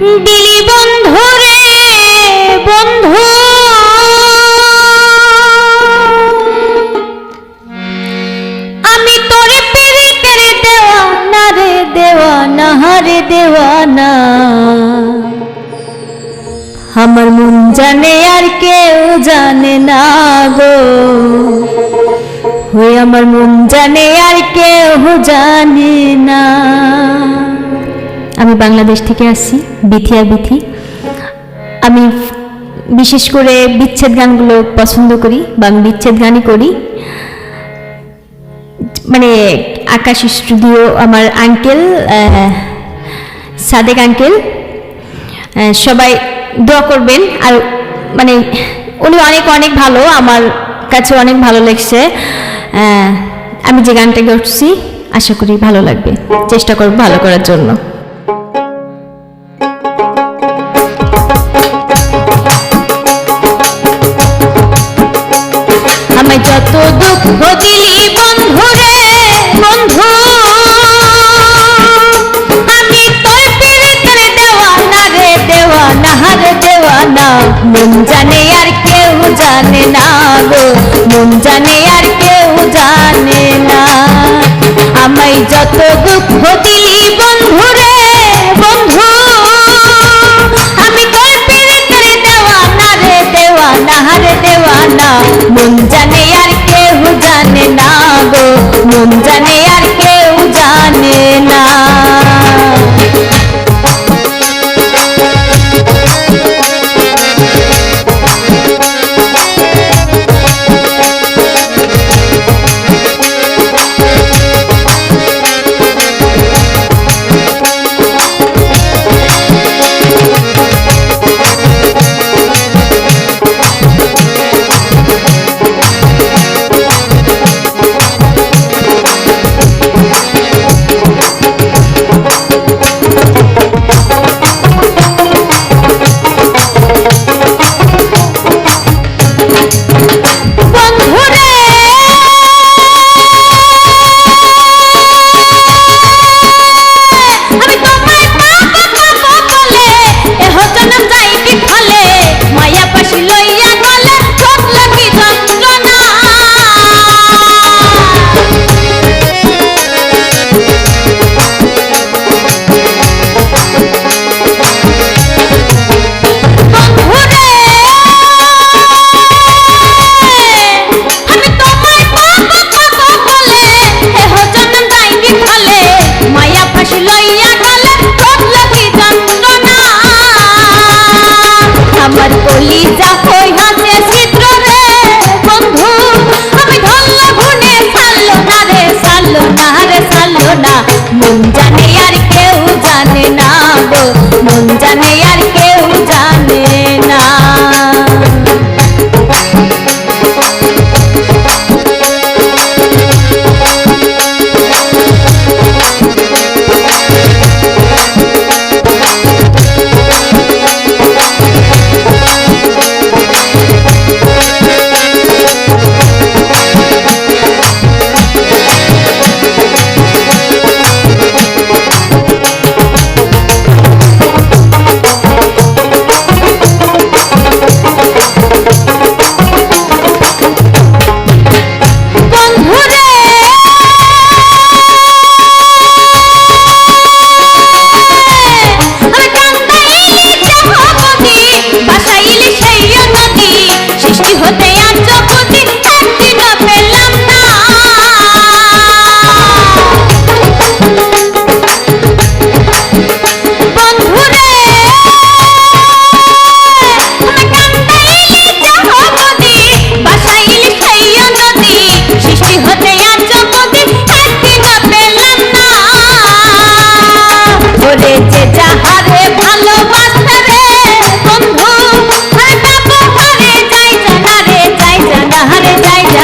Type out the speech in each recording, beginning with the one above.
দিলি বন্ধু রে, বন্ধু। আমি তোরে পেরে করে দেওয়ানা রে দেওয়ানা রে, দেওয়ানা। আমার মন জানে আর কেউ জানে না গো। ওই আমার মন জানে আর কেউ জানে না। আমি বাংলাদেশ থেকে আসছি বিথি আর বিথি। আমি বিশেষ করে বিচ্ছেদ গানগুলো পছন্দ করি বা আমি বিচ্ছেদ গানই করি। মানে আকাশ স্টুডিও আমার আঙ্কেল সাদেক আঙ্কেল সবাই দোয়া করবেন। আর মানে উনি অনেক অনেক ভালো, আমার কাছে অনেক ভালো লাগছে। আমি যে গানটা করছি আশা করি ভালো লাগবে। চেষ্টা করব ভালো করার জন্য।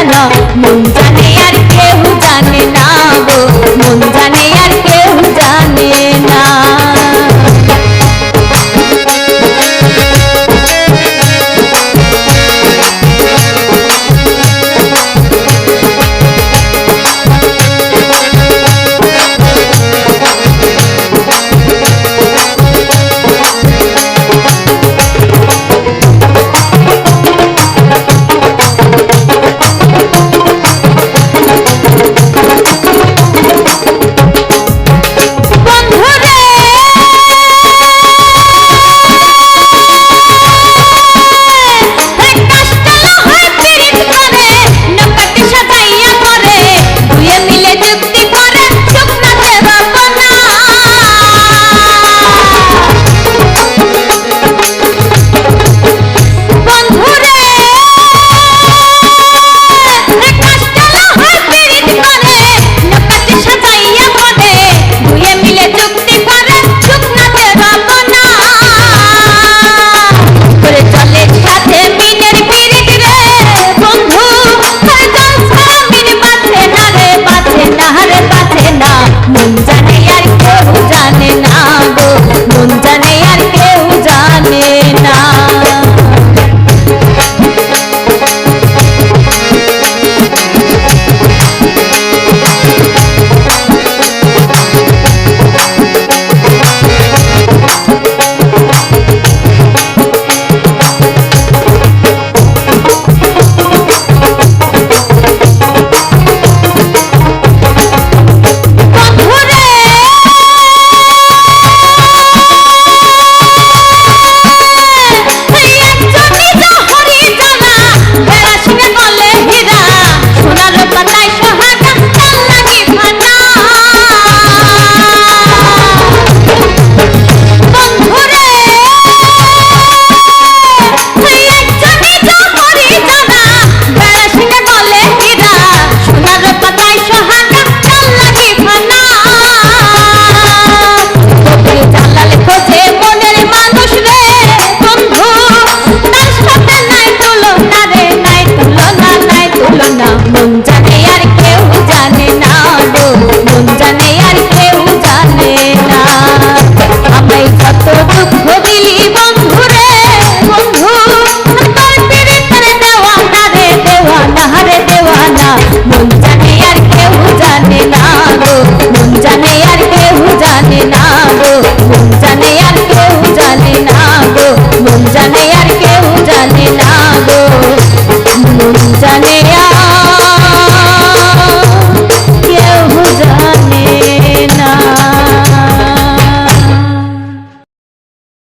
那梦。